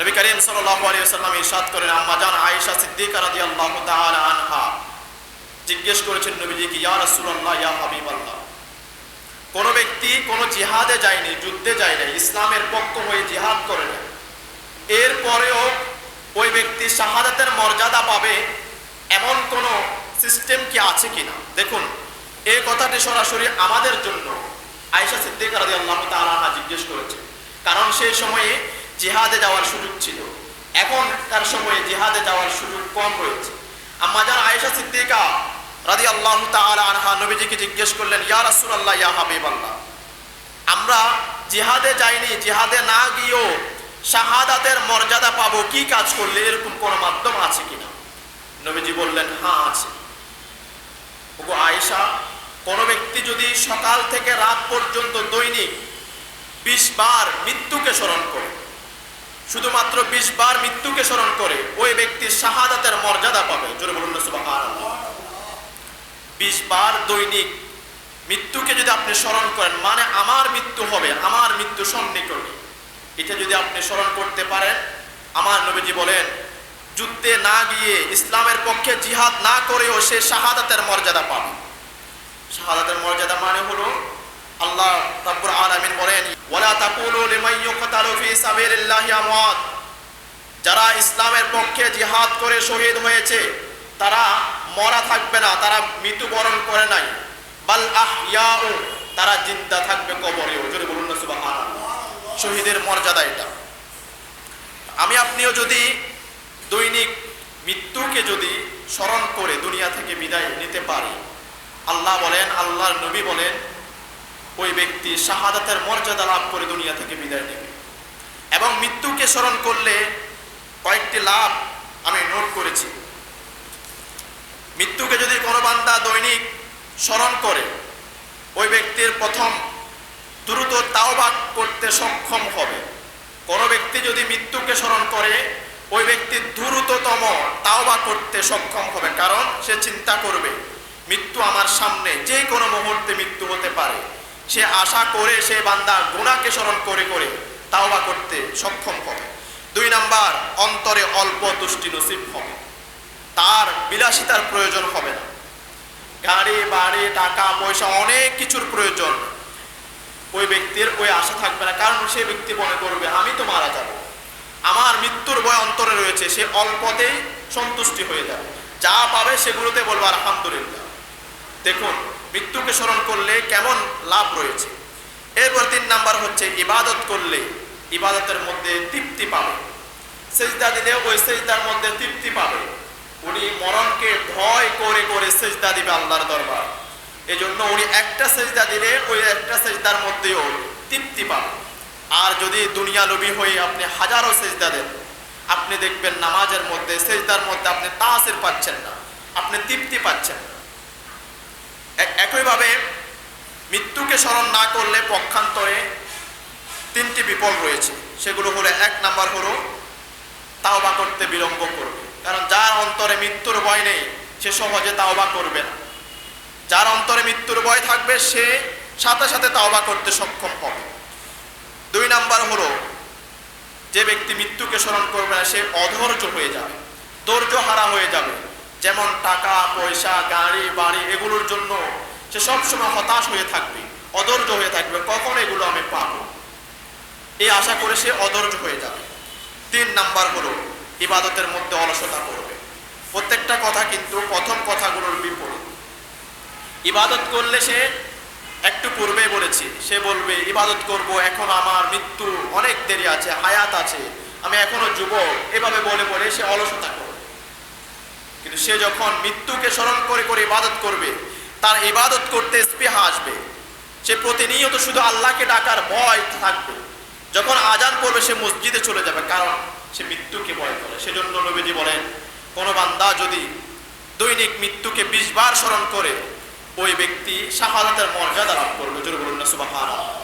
নবী করিম ওয়াসাল্লাম ইরশাদ করেন, আম্মা জান আয়েশা সিদ্দিকা রাদিয়াল্লাহু তাআলা আনহা। জিজ্ঞেস করেছেন নবীজিকে ইয়া রাসূলুল্লাহ, ইয়া হাবিবাল্লাহ। কোন ব্যক্তি কোন জিহাদে যায়নি, যুদ্ধে যায়নি ইসলামের পক্ষ হয়ে জিহাদ করে না এরপরেও ওই ব্যক্তি শাহাদাতের মর্যাদা পাবে, এমন কোন সিস্টেম কি আছে কিনা? দেখুন এই কথাটি সরাসরি আমাদের জন্য আয়েশা সিদ্দিক রাজি আল্লাহ জিজ্ঞেস করেছে। কারণ সেই সময়ে জিহাদে যাওয়ার সুযোগ ছিল। এখন তার সময়ে জেহাদে যাওয়ার সুযোগ কম রয়েছে আম্মাজান আয়েশা সিদ্দিকা রাজি আল্লাহ আনহা নবীজিকে জিজ্ঞেস করলেন, ইয়া রাসুল আল্লাহ ইয়া হাবিব আল্লাহ আমরা জিহাদে যাইনি, জিহাদে না গিয়েও শাহাদাতের মর্যাদা পাবো, কি কাজ করলে? এরকম কোন মাধ্যম আছে কিনা? নবীজি বললেন হ্যাঁ আছে। ওগো আয়েশা, কোন ব্যক্তি যদি সকাল থেকে রাত পর্যন্ত দৈনিক বিশ বার মৃত্যুকে স্মরণ করে শুধুমাত্র বিশ বার মৃত্যুকে স্মরণ করে ওই ব্যক্তি শাহাদাতের মর্যাদা পাবে। জোরে বলুন বিশ বার দৈনিক মৃত্যুকে যদি আপনি স্মরণ করেন মানে আমার মৃত্যু হবে, আমার মৃত্যু সন্নিকটে। এটা যদি আপনি স্মরণ করতে পারেন, আমার নবীজি বলেন, যুদ্ধে না গিয়ে ইসলামের পক্ষে জিহাদ না করেও সে শাহাদাতের মর্যাদা পাবে। শাহাদাতের মর্যাদা মানে হলো, আল্লাহ রাব্বুল আলামিন বলেন, ওয়ালা তাকুলু সাবিলিল্লাহি যারা ইসলামের পক্ষে জিহাদ করে শহীদ হয়েছে, তারা মরা থাকবে না, তারা মৃত্যুবরণ করে নাই। বাল আহইয়াউ, তারা জিন্দা থাকবে কবরেও। জোরে বলুন না শহীদের মর্যাদা এটা। আমি আপনিও যদি দৈনিক মৃত্যুকে যদি স্মরণ করে দুনিয়া থেকে বিদায় নিতে পারি, আল্লাহ বলেন, আল্লাহর নবী বলেন, ওই ব্যক্তি শাহাদাতের মর্যাদা লাভ করে দুনিয়া থেকে বিদায় নেবে। এবং মৃত্যুকে স্মরণ করলে কয়েকটি লাভ আমি নোট করেছি। মৃত্যুকে যদি কোনো বান্দা দৈনিক স্মরণ করে, ওই ব্যক্তির প্রথম দ্রুত তাওবা করতে সক্ষম হবে। কোনো ব্যক্তি যদি মৃত্যুকে স্মরণ করে, ওই ব্যক্তি দ্রুততম তাওবা করতে সক্ষম হবে, কারণ সে চিন্তা করবে, মৃত্যু আমার সামনে, যে কোনো মুহূর্তে মৃত্যু হতে পারে। সে আশা করে সে বান্দা গুণাকে স্মরণ করে করে তাওবা করতে সক্ষম হবে। দুই নাম্বার, অন্তরে অল্প তুষ্টি নসিব হবে। তার বিলাসিতার প্রয়োজন হবে না। গাড়ি, বাড়ি, টাকা, পয়সা অনেক কিছুর প্রয়োজন। ওই ব্যক্তির ওই আশা থাকবে না, কারণ সে ব্যক্তি মনে করবে, আমি তো মারা যাব। আমার মৃত্যুর বয় অন্তরে রয়েছে, সে অল্পতেই সন্তুষ্টি হয়ে যাবে। যা পাবে সেগুলোতে বলব, আলহামদুলিল্লাহ। দেখুন, মৃত্যুকে স্মরণ করলে কেমন লাভ রয়েছে। এরপর তিন নাম্বার হচ্ছে, ইবাদত করলে ইবাদতের মধ্যে তৃপ্তি পাবে। সেজদা দিলে ওই সেজদার মধ্যে তৃপ্তি পাবে। উনি মরণকে ভয় করে করে সেজদা দিবে আল্লাহর দরবার। এই জন্য উনি একটা সেজদা দিলে ওই একটা সেজদার মধ্যেও তৃপ্তি পাবে। আর যদি দুনিয়া লোভী হয়ে আপনি হাজারো সেজদা দেন, আপনি দেখবেন নামাজের মধ্যে, সেজদার মধ্যে আপনি তাসের পাচ্ছেন না, আপনি তৃপ্তি পাচ্ছেন না। এক- একইভাবে মৃত্যুকে স্মরণ না করলে পক্ষান্তরে তিনটি বিপদ রয়েছে। সেগুলো হলো এক নাম্বার হলো তাওবা করতে বিলম্ব করবে। কারণ যার অন্তরে মৃত্যুর ভয় নেই, সে সহজে তাওবা করবে না। যার অন্তরে মৃত্যুর ভয় থাকবে, সে সাথে সাথে তাওবা করতে সক্ষম হবে। দুই নাম্বার হলো যে ব্যক্তি মৃত্যুকে স্মরণ করবে না, সে অধৈর্য হয়ে যাবে, ধৈর্য হারা হয়ে যাবে। যেমন টাকা, পয়সা, গাড়ি, বাড়ি, এগুলোর জন্য সে সবসময় হতাশ হয়ে থাকবে, অধৈর্য হয়ে থাকবে। কখন এগুলো আমি পাবো? এই আশা করে সে অধৈর্য হয়ে যাবে। তিন নাম্বার হলো, ইবাদতের মধ্যে অলসতা করবে। প্রত্যেকটা কথা কিন্তু প্রথম কথাগুলোর বিপরীত। ইবাদত করলে সে, একটু পূর্বে বলেছি, সে বলবে, ইবাদত করব, এখন আমার মৃত্যু, অনেক দেরি আছে, হায়াত আছে, আমি এখনও যুবক। এভাবে বলে বলে সে অলসতা করবে। কিন্তু সে যখন মৃত্যুকে স্মরণ করে করে ইবাদত করবে, তার ইবাদত করতে স্পৃহা আসবে। সে প্রতিনিয়ত শুধু আল্লাহকে ডাকার ভয় থাকবে। যখন আজান পড়বে, সে মসজিদে চলে যাবে। কারণ সে মৃত্যুকে ভয় করে। সেজন্য নবীজি বলেন, কোনো বান্দা যদি দৈনিক মৃত্যুকে বিশ বার স্মরণ করে, ওই ব্যক্তি সাফালতের মর্যাদা লাভ করবে। জোর বলুন না, সুবহানাল্লাহ।